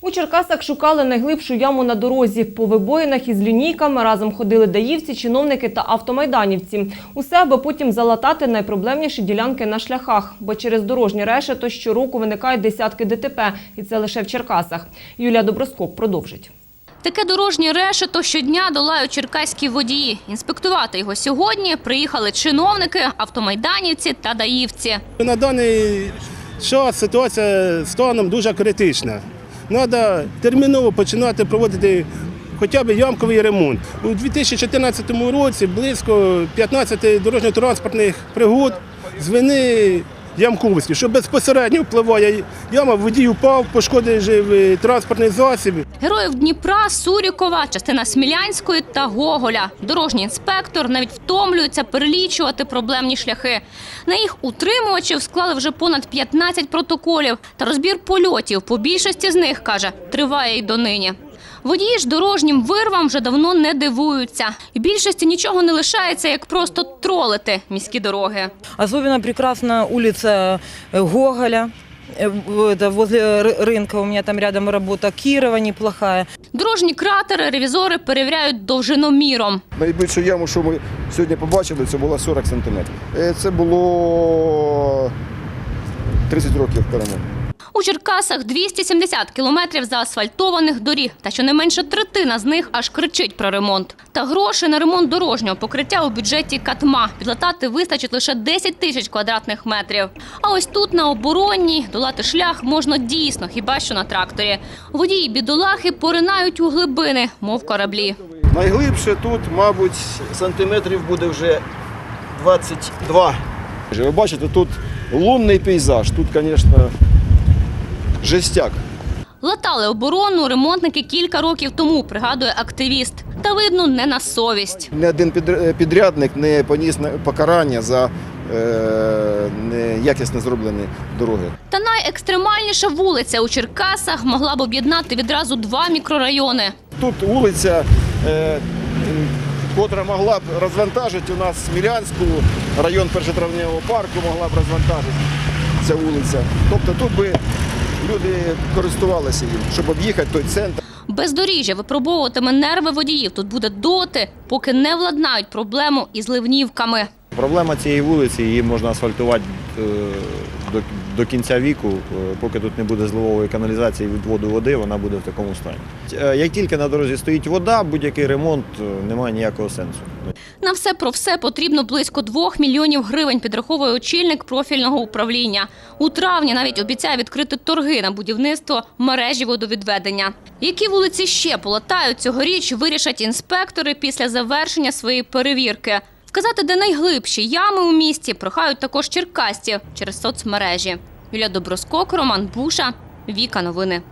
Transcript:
У Черкасах шукали найглибшу яму на дорозі. По вибоїнах із лінійками разом ходили даївці, чиновники та автомайданівці. Усе, аби потім залатати найпроблемніші ділянки на шляхах. Бо через дорожні решето щороку виникають десятки ДТП. І це лише в Черкасах. Юлія Доброскок продовжить. Таке дорожнє решето щодня долають черкаські водії. Інспектувати його сьогодні приїхали чиновники, автомайданівці та даївці. На даний час ситуація з станом дуже критична. Треба терміново починати проводити хоча б ямковий ремонт. У 2014 році близько 15 дорожньо-транспортних пригод з вини ямковості, що безпосередньо впливає яма, водій упав, пошкодив е, транспортний засіб. Героїв Дніпра, Сурікова, частина Смілянської та Гоголя. Дорожній інспектор навіть втомлюється перелічувати проблемні шляхи. На їх утримувачів склали вже понад 15 протоколів. Та розбір польотів по більшості з них, каже, триває й донині. Водії ж дорожнім вирвам вже давно не дивуються. І більшості нічого не лишається, як просто тролити міські дороги. Особенно прекрасна улица э, Гоголя. Э, в- Это возле ры- рынка у меня там рядом работа Кирова неплохая. Дорожні кратери ревізори перевіряють довжиноміром. Найбільшу яму, що ми сьогодні побачили, це було 40 сантиметрів. Е, Це було 30 років тому. У Черкасах 270 кілометрів заасфальтованих доріг, та щонайменше третина з них аж кричить про ремонт. Та грошей на ремонт дорожнього покриття у бюджеті Катма підлатати вистачить лише 10 тисяч квадратних метрів. А ось тут на оборонній долати шлях можна дійсно, хіба що на тракторі. Водії бідолахи поринають у глибини, мов кораблі. Найглибше тут, мабуть, сантиметрів буде вже 22. Ви бачите, тут лунний пейзаж. Тут, звісно, жестяк. Латали оборону ремонтники кілька років тому, пригадує активіст. Та видно, не на совість. Ні один підрядник не поніс покарання за е, неякісно зроблені дороги. Та найекстремальніша вулиця у Черкасах могла б об'єднати відразу два мікрорайони. Тут вулиця, е, котра могла б розвантажити у нас Смілянську, район першотравневого парку могла б розвантажити ця вулиця. Тобто тут би люди користувалися їм, щоб об'їхати той центр. Бездоріжжя випробовуватиме нерви водіїв. Тут буде доти, поки не владнають проблему із ливнівками. Проблема цієї вулиці, її можна асфальтувати е, до, до кінця віку, е, поки тут не буде зливової каналізації відводу води, вона буде в такому стані. Е, Як тільки на дорозі стоїть вода, будь-який ремонт е, не має ніякого сенсу. На все про все потрібно близько 2 мільйонів гривень, підраховує очільник профільного управління. У травні навіть обіцяє відкрити торги на будівництво мережі водовідведення. Які вулиці ще полатають цьогоріч, вирішать інспектори після завершення своєї перевірки. Вказати, де найглибші ями у місті, прохають також черкасті через соцмережі. Юля Доброскок, Роман Буша, Віка Новини.